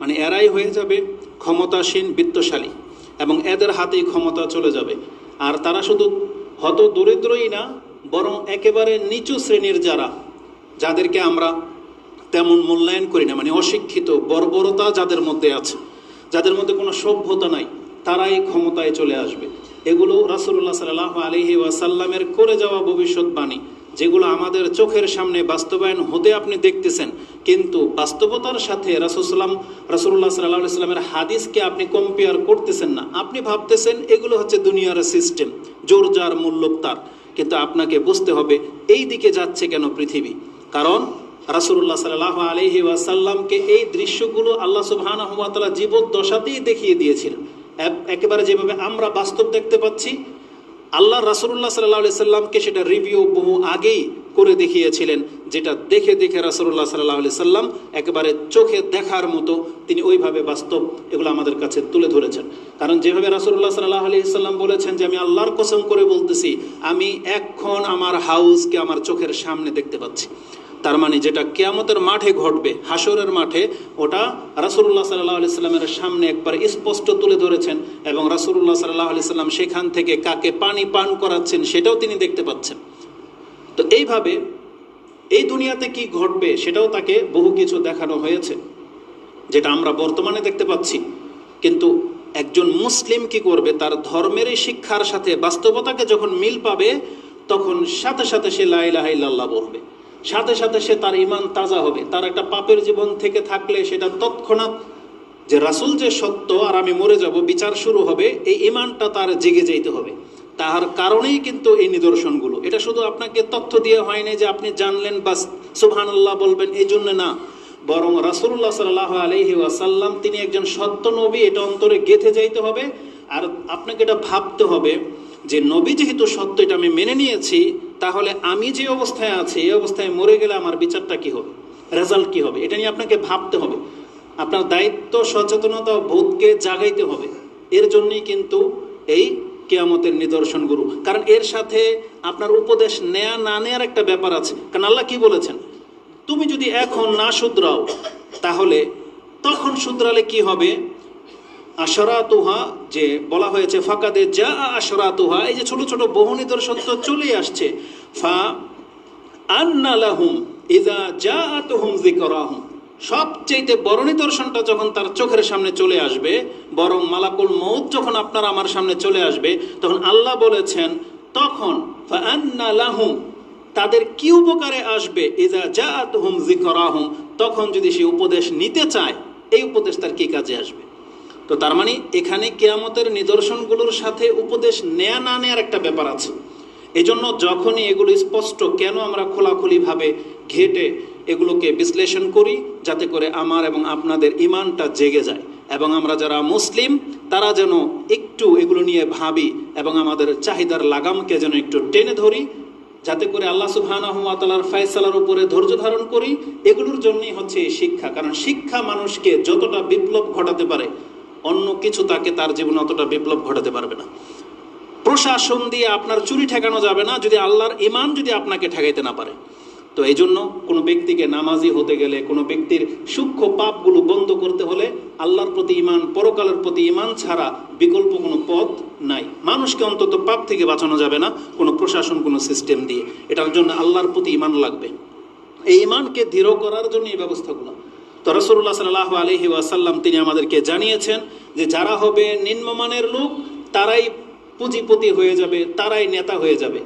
মানে এরাই হয়ে যাবে ক্ষমতাসীন, বিত্তশালী এবং এদের হাতেই ক্ষমতা চলে যাবে। আর তারা শুধু হত দরিদ্রই না, বরং একেবারে নিচু শ্রেণির যারা, যাদেরকে আমরা তেমন মূল্যায়ন করি না মানে অশিক্ষিত, বর্বরতা যাদের মধ্যে আছে, যাদের মধ্যে কোনো সভ্যতা নাই, তারাই ক্ষমতায় চলে আসবে। এগুলো রাসুল্লাহ সাল্লাহ আলহি ওয়াসাল্লামের করে যাওয়া ভবিষ্যৎবাণী, যেগুলো আমাদের চোখের সামনে বাস্তবায়ন হতে আপনি দেখতেছেন কিন্তু বাস্তবতার সাথে রাসুসাল্লাম রাসুল্লাহ সাল্লাহ সাল্লামের হাদিসকে আপনি কম্পেয়ার করতেছেন না। আপনি ভাবতেছেন এগুলো হচ্ছে দুনিয়ার সিস্টেম জোর যার মূল্যক তার। কিন্তু আপনাকে বুঝতে হবে এই দিকে যাচ্ছে কেন পৃথিবী। কারণ রাসুল্লাহ সাল্লাহ আলহি ওয়াসাল্লামকে এই দৃশ্যগুলো আল্লাহ সুবহান আহমতাল্লাহ জীবদ্দশাতেই দেখিয়ে দিয়েছিলেন একেবারে যেভাবে আমরা বাস্তব দেখতে পাচ্ছি, আল্লাহ রাসুল্লাহ সাল্লাহ সাল্লামকে সেটা রিভিউ বহু আগেই করে দেখিয়েছিলেন, যেটা দেখে দেখে রাসুল্লাহ সাল্লাহ আলি সাল্লাম একেবারে চোখে দেখার মতো তিনি ওইভাবে বাস্তব এগুলো আমাদের কাছে তুলে ধরেছেন। কারণ যেভাবে রাসুল্লাহ সাল্লাহ আলি সাল্লাম বলেছেন যে, আমি আল্লাহর কসম করে বলতেছি, আমি এখন আমার হাউসকে আমার চোখের সামনে দেখতে পাচ্ছি। তার মানে যেটা কেয়ামতের মাঠে ঘটবে হাসরের মাঠে, ওটা রাসুল্লাহ সাল্লাহ আলি সাল্লামের সামনে একবার স্পষ্ট তুলে ধরেছেন এবং রাসুল্লাহ সাল্লাহ আলি সাল্লাম সেখান থেকে কাকে পানি পান করাচ্ছেন সেটাও তিনি দেখতে পাচ্ছেন। তো এইভাবে এই দুনিয়াতে কি ঘটবে সেটাও তাকে বহু কিছু দেখানো হয়েছে, যেটা আমরা বর্তমানে দেখতে পাচ্ছি। কিন্তু একজন মুসলিম কি করবে? তার ধর্মের শিক্ষার সাথে বাস্তবতাকে যখন মিল পাবে, তখন সাথে সাথে সে লাইলাহ ইল্লাল্লাহ বলবে। সাথে সাথে সে তার ইমান তাজা হবে। তার একটা পাপের জীবন থেকে থাকলে সেটা তৎক্ষণাৎ যে রাসুল যে সত্য আর আমি মরে যাব, বিচার শুরু হবে, এই ইমানটা তার জেগে যাইতে হবে। তাহার কারণেই কিন্তু এই নিদর্শনগুলো। এটা শুধু আপনাকে তথ্য দিয়ে হয়নি যে আপনি জানলেন বাস সুবহানাল্লাহ বলবেন এই জন্য না। বরং রাসূলুল্লাহ সাল্লাহ আলহি ওয়াসাল্লাম তিনি একজন সত্য নবী, এটা অন্তরে গেথে যাইতে হবে। আর আপনাকে এটা ভাবতে হবে যে নবী যেহেতু সত্য, এটা আমি মেনে নিয়েছি, তাহলে আমি যে অবস্থায় আছি, এই অবস্থায় মরে গেলে আমার বিচারটা কি হবে? রেজাল্ট কি হবে? এটা নিয়ে আপনাকে ভাবতে হবে। আপনার দায়িত্ব, সচেতনতা, বোধকে জাগাইতে হবে। এর জন্যই কিন্তু এই কেয়ামতের নিদর্শন নিদর্শনগুলো কারণ এর সাথে আপনার উপদেশ নেয়া না নেয়ার একটা ব্যাপার আছে। কারণ আল্লাহ কি বলেছেন? তুমি যদি এখন না শুধরাও, তাহলে তখন শুধরালে কি হবে? আশরাতুহা, যে বলা হয়েছে, ফাঁকাদে যা আশরাতুহা, এই যে ছোট ছোট বহু নিদর্শন তো চলেই আসছে। ফা আন্না লাহুম ইজা জাআতুহুম যিকরাহুম। সবচেয়ে বড় নিদর্শনটা যখন তার চোখের সামনে চলে আসবে, বরং মালাকুল মৌত যখন আপনার আমার সামনে চলে আসবে, তখন আল্লাহ বলেছেন, তখন তাদের কি উপকারে আসবে? তখন যদি সে উপদেশ নিতে চায়, এই উপদেশ তার কি কাজে আসবে? তো তার মানে এখানে কেয়ামতের নিদর্শনগুলোর সাথে উপদেশ নেয়া না নেয়ার একটা ব্যাপার আছে। এই জন্য যখনই এগুলো স্পষ্ট কেন আমরা খোলাখুলিভাবে ঘেটে এগুলোকে বিশ্লেষণ করি যাতে করে আমার এবং আপনাদের ইমানটা জেগে যায়। এবং আমরা যারা মুসলিম, তারা যেন একটু এগুলো নিয়ে ভাবি এবং আমাদের চাহিদার লাগামকে যেন একটু টেনে ধরি, যাতে করে আল্লাহ সুবহানাহুয়াতালার ফয়সালার উপরে ধৈর্য ধারণ করি। এগুলোর জন্যই হচ্ছে এই শিক্ষা, কারণ শিক্ষা মানুষকে যতটা বিপ্লব ঘটাতে পারে, অন্য কিছু তাকে তার জীবনে অতটা বিপ্লব ঘটাতে পারবে না। প্রশাসন দিয়ে আপনার চুরি ঠেকানো যাবে না, যদি আল্লাহর ইমান যদি আপনাকে ঠেকাইতে না পারে। তো এই জন্য কোনো ব্যক্তিকে নামাজি হতে গেলে, কোনো ব্যক্তির সূক্ষ্ম পাপগুলো বন্ধ করতে হলে আল্লাহর প্রতি ইমান পরকালের প্রতি ইমান ছাড়া বিকল্প কোনো পথ নাই। মানুষকে অন্তত পাপ থেকে বাঁচানো যাবে না, কোনো প্রশাসন, কোনো সিস্টেম দিয়ে। এটার জন্য আল্লাহর প্রতি ইমান লাগবে। এই ইমানকে দৃঢ় করার জন্য এই ব্যবস্থাগুলো। তো রসুল্লাহ সাল্লাহ আলহি ওয়াসাল্লাম তিনি আমাদেরকে জানিয়েছেন যে, যারা হবে নিম্নমানের লোক, তারাই পুঁজিপতি হয়ে যাবে, তারাই নেতা হয়ে যাবে।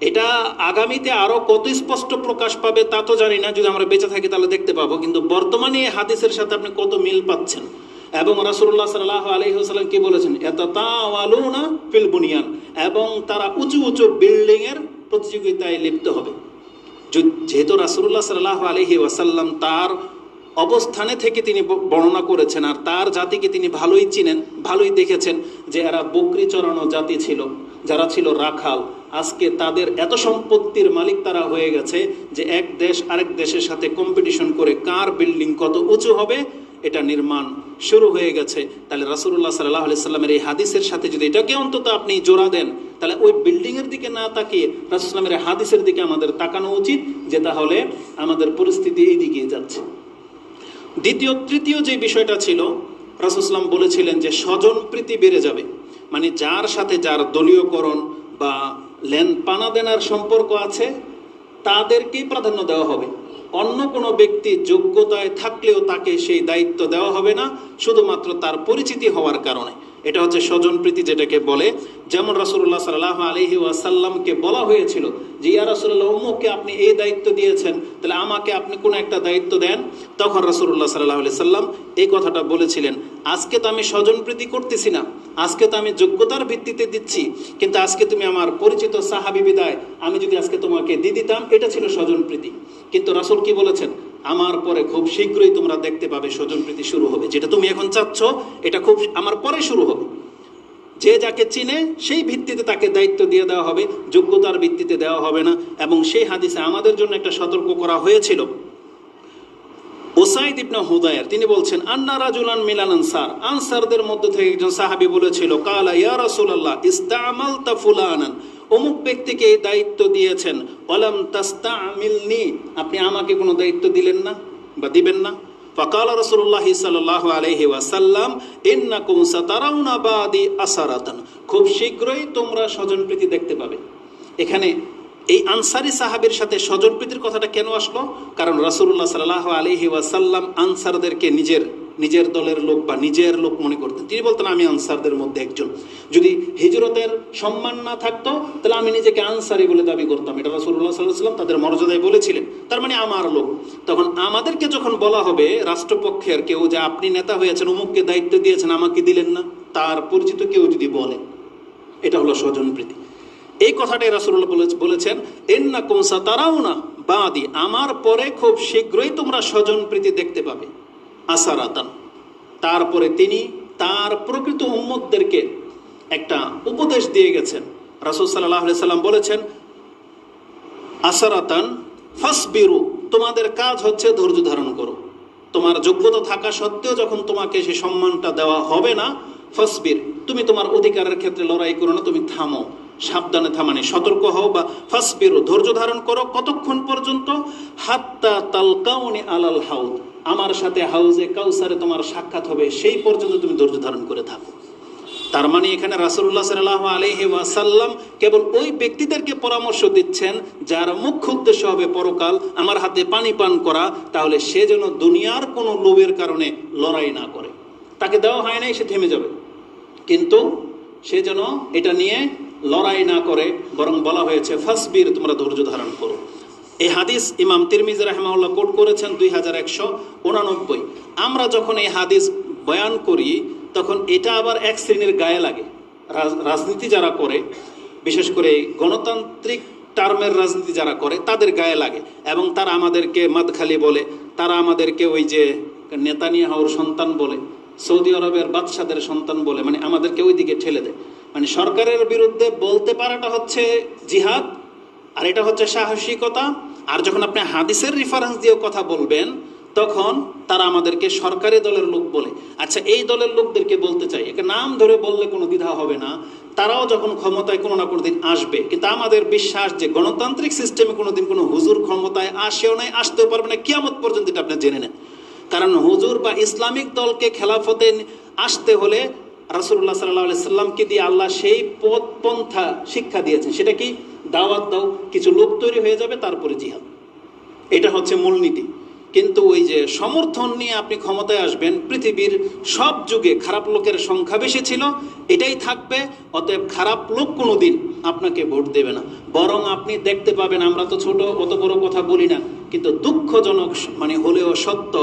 এটা আগামীতে আরও কত স্পষ্ট প্রকাশ পাবে তা তো জানি না। যদি আমরা বেঁচে থাকি তাহলে দেখতে পাবো। কিন্তু বর্তমানে এই হাদিসের সাথে আপনি কত মিল পাচ্ছেন? এবং রাসুল্লাহ সাল্লাহ আলহিহাল্লাম কি বলেছেন? এত না ফিল বুনিয়ান এবং তারা উঁচু উঁচু বিল্ডিং এর প্রতিযোগিতায় লিপ্ত হবে। যেহেতু রাসুল্লাহ সাল্লাহ আলহি ওয়াসাল্লাম তার অবস্থানে থেকে তিনি বর্ণনা করেছেন আর তার জাতিকে তিনি ভালোই চিনেন, ভালোই দেখেছেন যে এরা বকরি চড়ানো জাতি ছিল, যারা ছিল রাখাল। আজকে তাদের এত সম্পত্তির মালিক তারা হয়ে গেছে যে এক দেশ আরেক দেশের সাথে কম্পিটিশন করে কার বিল্ডিং কত উঁচু হবে, এটা নির্মাণ শুরু হয়ে গেছে। তাহলে রাসুল্লাহ সাল্লাহ আলি সাল্লামের এই হাদিসের সাথে যদি এটাকে অন্তত আপনি জোড়া দেন, তাহলে ওই বিল্ডিংয়ের দিকে না তাকিয়ে রাসুলামের হাদিসের দিকে আমাদের তাকানো উচিত যে তাহলে আমাদের পরিস্থিতি এই দিকে যাচ্ছে। দ্বিতীয়, তৃতীয় যে বিষয়টা ছিল রাসুসলাম বলেছিলেন যে স্বজন প্রীতি বেড়ে যাবে। মানে যার সাথে যার দলীয়করণ বা লেন পানা দেনার সম্পর্ক আছে, তাদেরকেই প্রাধান্য দেওয়া হবে। অন্য কোনো ব্যক্তি যোগ্যতায় থাকলেও তাকে সেই দায়িত্ব দেওয়া হবে না, শুধুমাত্র তার পরিচিতি হওয়ার কারণে। এটা হচ্ছে স্বজন প্রীতি যেটাকে বলে। যেমন রাসুল্লাহ সাল্লাহ আলহি ওয়াসাল্লামকে বলা হয়েছিল যে, ইয়া রাসুল্লাহ অমুককে আপনি এই দায়িত্ব দিয়েছেন, তাহলে আমাকে আপনি কোনো একটা দায়িত্ব দেন। তখন রাসুল্লাহ সাল্লাহ আলি সাল্লাম এই কথাটা বলেছিলেন, আজকে তো আমি স্বজন প্রীতি করতেছি না, আজকে তো আমি যোগ্যতার ভিত্তিতে দিচ্ছি, কিন্তু আজকে তুমি আমার পরিচিত সাহাবি বিদায়, আমি যদি আজকে তোমাকে দিয়ে দিতাম, এটা ছিল স্বজন প্রীতি। কিন্তু রাসুল কি বলেছেন? আমার পরে খুব শীঘ্রই তোমরা দেখতে পাবে স্বজন প্রীতি শুরু হবে। যেটা তুমি এখন চাচ্ছ, এটা খুব আমার পরে শুরু হবে। যে যাকে চিনে, সেই ভিত্তিতে তাকে দায়িত্ব দিয়ে দেওয়া হবে, যোগ্যতার ভিত্তিতে দেওয়া হবে না। এবং সেই হাদিসে আমাদের জন্য একটা সতর্ক করা হয়েছিল। ওসাইদ ইবনা হুদায়ের, তিনি বলছেন, আন্না রাজুলান মিলান আনসার। আনসারদের মধ্য থেকে একজন সাহাবী বলেছিল, কালা ইয়া ইস্তামাল ফুলানান। অমুক ব্যক্তিকে এই দায়িত্ব দিয়েছেন। ওয়ালাম তাস্তামিলনি, আপনি আমাকে কোনো দায়িত্ব দিলেন না বা দিবেন না। ফাকাল রাসূলুল্লাহ সাল্লাল্লাহু আলাইহি ওয়াসাল্লাম, ইন্নাকুম সাতারাউনা বাদি আসারাতান। খুব শীঘ্রই তোমরা স্বজনপ্রীতি দেখতে পাবে। এখানে এই আনসারি সাহাবের সাথে স্বজনপ্রীতির কথাটা কেন আসলো? কারণ রাসূলুল্লাহ সাল্লাল্লাহু আলাইহি ওয়াসাল্লাম আনসারদেরকে নিজের নিজের দলের লোক বা নিজের লোক মনে করতেন। তিনি বলতেন, আমি আনসারদের মধ্যে একজন। যদি হিজরতের সম্মান না থাকতো, তাহলে আমি নিজেকে আনসারি বলে দাবি করতাম। এটা রাসূলুল্লাহ সাল্লাহ সাল্লাম তাদের মর্যাদায় বলেছিলেন। তার মানে আমার লোক। তখন আমাদেরকে যখন বলা হবে, রাষ্ট্রপক্ষের কেউ যে আপনি নেতা হয়েছেন, অমুককে দায়িত্ব দিয়েছেন, আমাকে দিলেন না, তার পরিচিত কেউ যদি বলে, এটা হলো স্বজনপ্রীতি এই কথাটাই রাসূলুল্লাহ বলে- বলেছেন না কুমসা তারাও না বাদি। আমার পরে খুব শীঘ্রই তোমরা স্বজনপ্রীতি দেখতে পাবে। আসারাতান তারপরে তিনি তার প্রকৃত উম্মতদেরকে একটা উপদেশ দিয়ে গেছেন। রাসূল আলাইহি সাল্লাম বলেছেন আসারাতান ফাসবিরু, তোমাদের কাজ হচ্ছে ধৈর্য ধারণ করো। তোমার যোগ্যতা থাকা সত্ত্বেও যখন তোমাকে সে সম্মানটা দেওয়া হবে না, ফাসবির, তুমি তোমার অধিকারের ক্ষেত্রে লড়াই করো না, তুমি থামো। সাবধানে থামানে সতর্ক হও বা ফাসবিরু, ধৈর্য ধারণ করো কতক্ষণ পর্যন্ত? হাত্তা তালকাউনি আলাল হাউদ। আমার সাথে হাউজে কাউসারে তোমার সাক্ষাৎ হবে, সেই পর্যন্ত তুমি ধৈর্য ধারণ করে থাকো। তার মানে এখানে রাসূলুল্লাহ সাল্লাহ আলহি ওয়াসাল্লাম কেবল ওই ব্যক্তিদেরকে পরামর্শ দিচ্ছেন, যার মুখ্য উদ্দেশ্য হবে পরকাল, আমার হাতে পানি পান করা, তাহলে সে যেন দুনিয়ার কোনো লোভের কারণে লড়াই না করে। তাকে দেওয়া হয় নাই, সে থেমে যাবে। কিন্তু সে যেন এটা নিয়ে লড়াই না করে, বরং বলা হয়েছে, ফাসবির, তোমরা ধৈর্য ধারণ করো। এই হাদিস ইমাম তিরমিজ রাহমাউল্লাহ কোট করেছেন দুই হাজার একশো উনানব্বই। আমরা যখন এই হাদিস বয়ান করি, তখন এটা আবার এক শ্রেণির গায়ে লাগে। রাজনীতি যারা করে, বিশেষ করে গণতান্ত্রিক টার্মের রাজনীতি যারা করে, তাদের গায়ে লাগে। এবং তারা আমাদেরকে মাদখালি বলে, তারা আমাদেরকে ওই যে নেতানিয়াহুর সন্তান বলে, সৌদি আরবের বাদশাদের সন্তান বলে মানে আমাদেরকে ওই দিকে ঠেলে দেয়। মানে সরকারের বিরুদ্ধে বলতে পারাটা হচ্ছে জিহাদ আর এটা হচ্ছে সাহসিকতা। আর যখন আপনি হাদিসের রেফারেন্স দিয়ে কথা বলবেন, তখন তারা আমাদেরকে সরকারি দলের লোক বলে। আচ্ছা এই দলের লোকদেরকে বলতে চাই। একে নাম ধরে বললে কোনো দ্বিধা হবে না। তারাও যখন ক্ষমতায় কোনো না কোনো দিন আসবে। কিন্তু আমাদের বিশ্বাস যে গণতান্ত্রিক সিস্টেমে কোনো দিন কোনো হুজুর ক্ষমতায় আসেও নাই, আসতেও পারবে না। কিয়ামত পর্যন্ত এটা আপনি জেনে নেন। কারণ হুজুর বা ইসলামিক দলকে খেলাফতে আসতে হলে রাসুল্লাহ সাল্লাহ সাল্লামকে দিয়ে আল্লাহ সেই পথ পন্থা শিক্ষা দিয়েছেন। সেটা কি? দাওয়াত দাও, কিছু লোক তৈরি হয়ে যাবে, তারপরে জিহাদ। এটা হচ্ছে মূলনীতি কিন্তু ওই যে সমর্থন নিয়ে আপনি ক্ষমতায় আসবেন, পৃথিবীর সব যুগে খারাপ লোকের সংখ্যা বেশি ছিল, এটাই থাকবে, অতএব খারাপ লোক কোনো দিন আপনাকে ভোট দেবে না। বরং আপনি দেখতে পাবেন, আমরা তো ছোট, অত বড় কথা বলি না, কিন্তু দুঃখজনক মানে হলেও সত্য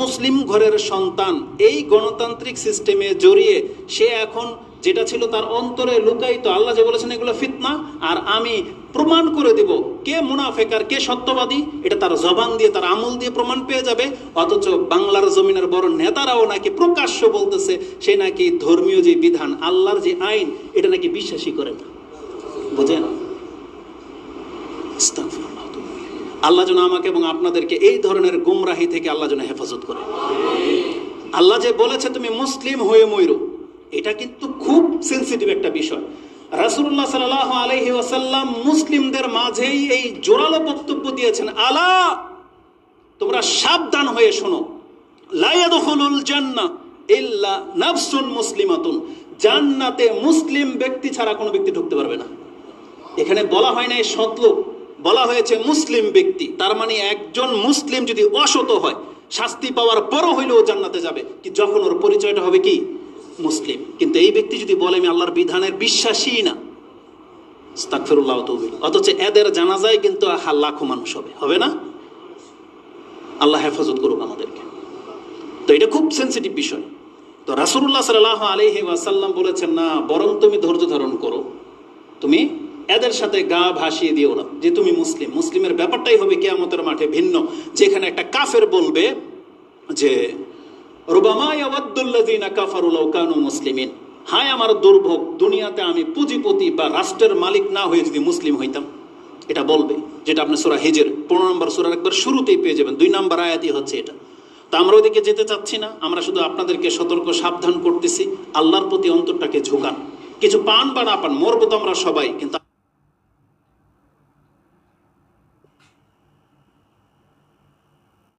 মুসলিম ঘরের সন্তান এই গণতান্ত্রিক সিস্টেমে জড়িয়ে সে এখন যেটা ছিল তার অন্তরে লুকায়িত। আল্লাহ যে বলেছেন, এগুলো ফিতনা, আর আমি প্রমাণ করে দেব কে মুনাফেকার কে সত্যবাদী। এটা তার জবান দিয়ে, তার আমল দিয়ে প্রমাণ পেয়ে যাবে। অথচ বাংলার জমিনের বড় নেতারাও নাকি প্রকাশ্য বলতেছে, সে নাকি ধর্মীয় যে বিধান, আল্লাহর যে আইন, এটা নাকি বিশ্বাসই করে না। বুঝেন? আল্লাহ যেন আমাকে এবং আপনাদেরকে এই ধরনের গুমরাহি থেকে আল্লাহ যেন হেফাজত করে। আল্লাহ যে বলেছে, তুমি মুসলিম হয়ে ময়ূর এটা কিন্তু খুব সেন্সিটিভ একটা বিষয়। রাসূলুল্লাহ সাল্লাহ আলহি ওয়াসাল্লাম মুসলিমদের মাঝেই এই জোরালো বক্তব্য দিয়েছেন, আলা, তোমরা সাবধান হয়ে শোনো। লায়াদখুলুল জান্নাহ ইল্লা নাফসুন মুসলিমাতুন। জান্নাতে মুসলিম ব্যক্তি ছাড়া কোনো ব্যক্তি ঢুকতে পারবে না। এখানে বলা হয় না সতলোক বলা হয়েছে মুসলিম ব্যক্তি। তার মানে একজন মুসলিম যদি অসত হয়, শাস্তি পাওয়ার পরও হইলেও জান্নাতে যাবে। কি, যখন ওর পরিচয়টা হবে কি? মুসলিম। কিন্তু এই ব্যক্তি যদি বলে, আমি আল্লাহর বিধানের বিশ্বাসী না, আস্তাগফিরুল্লাহ ওয়া অথচ এদের জানাজায় কিন্তু লাখো মানুষ হবে। হবে না? আল্লাহ হেফাজত করুক আমাদেরকে। তো এটা খুব সেন্সিটিভ বিষয়। তো রাসূলুল্লাহ সাল্লাল্লাহু আলাইহি ওয়াসাল্লাম বলেছেন, না, বরং তুমি ধৈর্য ধারণ করো। তুমি এদের সাথে গা ভাসিয়ে দিও না যে তুমি মুসলিম। মুসলিমের ব্যাপারটাই হবে কেয়ামতের মাঠে ভিন্ন। যেখানে একটা কাফের বলবে যে মুসলিমিন। হায় আমার দুর্ভোগ, দুনিয়াতে আমি পুঁজিপতি বা রাষ্ট্রের মালিক না হয়ে যদি মুসলিম হইতাম, এটা বলবে, যেটা আপনি সূরা হিজর, পনেরো নম্বর সূরার একবার শুরুতেই পেয়ে যাবেন, দুই নম্বর আয়াতই হচ্ছে এটা। তা আমরা ওইদিকে যেতে চাচ্ছি না, আমরা শুধু আপনাদেরকে সতর্ক সাবধান করতেছি, আল্লাহর প্রতি অন্তরটাকে ঝোকান। কিছু পান বা না পান, মরবো তো আমরা সবাই, কিন্তু